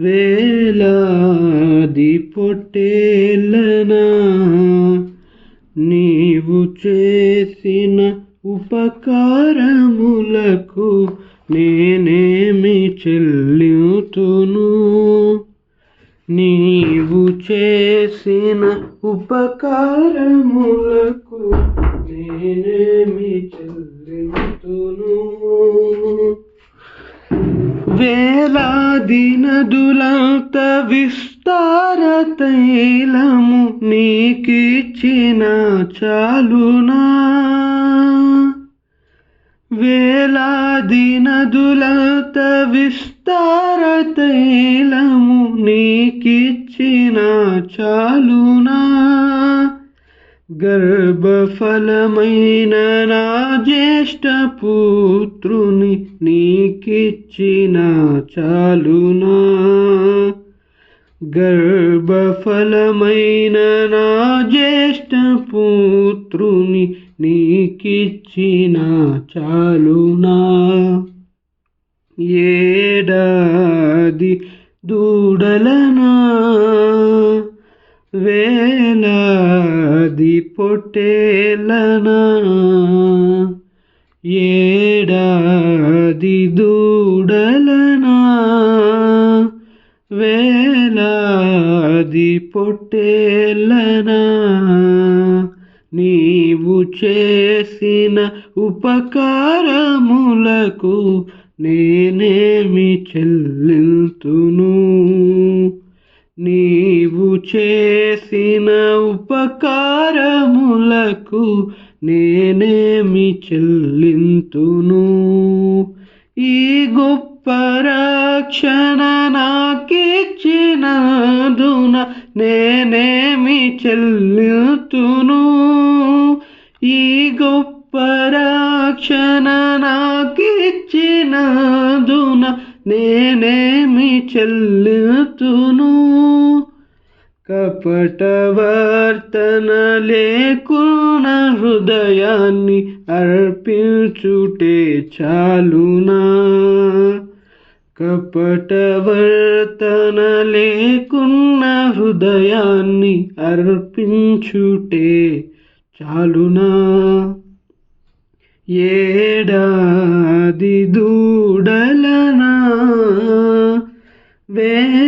వేలాది పొట్టేలనా నీవు చేసిన ఉపకారములకు నేనేమి చెల్లితును? నీవు చేసిన ఉపకారములకు నేనేమి చెల్లితును? వేలా దినదులంత విస్తార తైలము నీకిచ్చిన చాలునా. వేలాది నదులంత విస్తార తైలము నీకిచ్చిన చాలునా. గర్భఫలమైన నా జ్యేష్ఠ పుత్రుని నీకిచ్చిన చాలునా? గర్భఫలమైన నా జ్యేష్ఠ పుత్రుని నీకిచ్చిన చాలునా? ఏడాది దూడలనా? వేలాది పొట్టేలనా? ఏడాది దూడలనా? వేలాది పొట్టేలనా? నీవు చేసిన ఉపకారములకు నేనేమి చెల్లింతును? నీ చేసిన ఉపకారములకు నేనేమి చెల్లింతును? ఈ గొప్ప రక్షణ నాకిచ్చినందున నేనేమి చెల్లితును? ఈ గొప్ప రక్షణ నాకిచ్చినందున నేనేమి చెల్లితును? కపటవర్తన లేకున్న హృదయాన్ని అర్పించుటే చాలునా? కపటవర్తన లేకున్న హృదయాన్ని అర్పించుటే చాలునా? ఏడాది దూడలనా? వే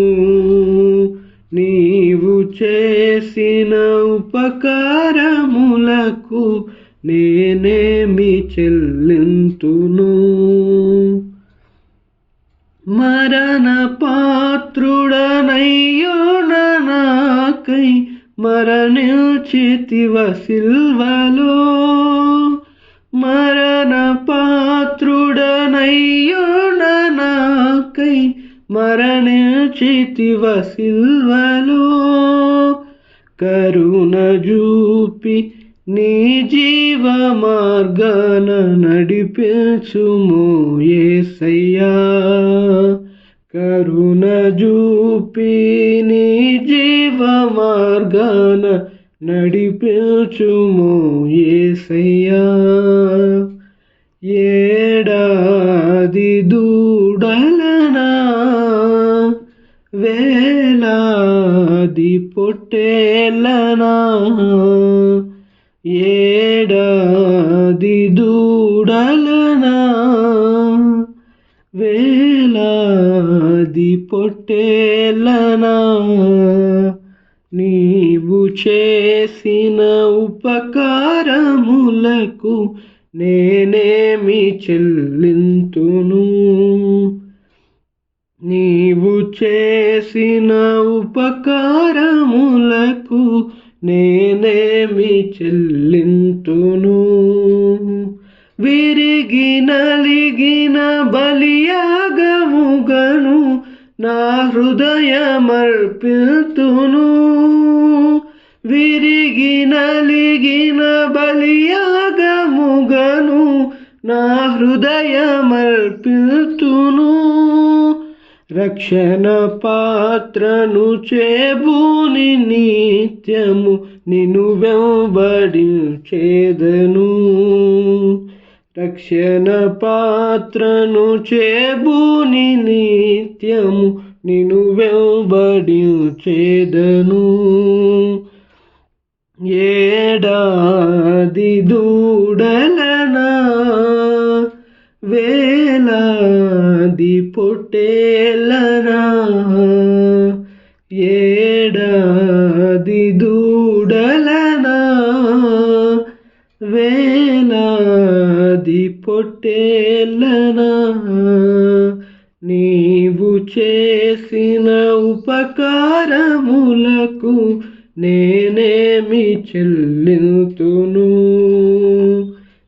చేసిన ఉపకారములకు నేనేమి చెల్లింతును? మరణ పాత్రుడనయ్యోన నాకై మరణించితివ సిల్వలో. మరణ పాత్రుడనయ్యోన మరణించితివ సిల్వలో కరుణ చూపి నీ జీవ మార్గాన నడిపించుమో ఏసయ్యా. కరుణ చూపి నీ జీవ మార్గాన నడిపించుమో ఏసయ్యా. ఏడాది దూ పొట్టేలనా? ఏడాది దూడలనా? వేలాది పొట్టేలనా? నీవు చేసిన ఉపకారములకు నేనేమి చెల్లింతును? చేసిన ఉపకారములకు నేనేమి చెల్లింతును? విరిగి నలిగిన బలియాగముగను నా హృదయమర్పితును. విరిగి నలిగిన బలియాగముగను నా హృదయమర్పితును. రక్షణ పాత్రను చేబూని నిత్యము నిను వెంబడి చేదను రక్షణ పాత్రను చేబూని నిత్యము నిను వెంబడి చేదను ఏడాది దూడలనా వేలా వేలాది పొట్టేలనా ఏడాది దూడలనా? వేలాది పొట్టేలనా నీవు చేసిన ఉపకారములకు నేనేమి చెల్లింతును?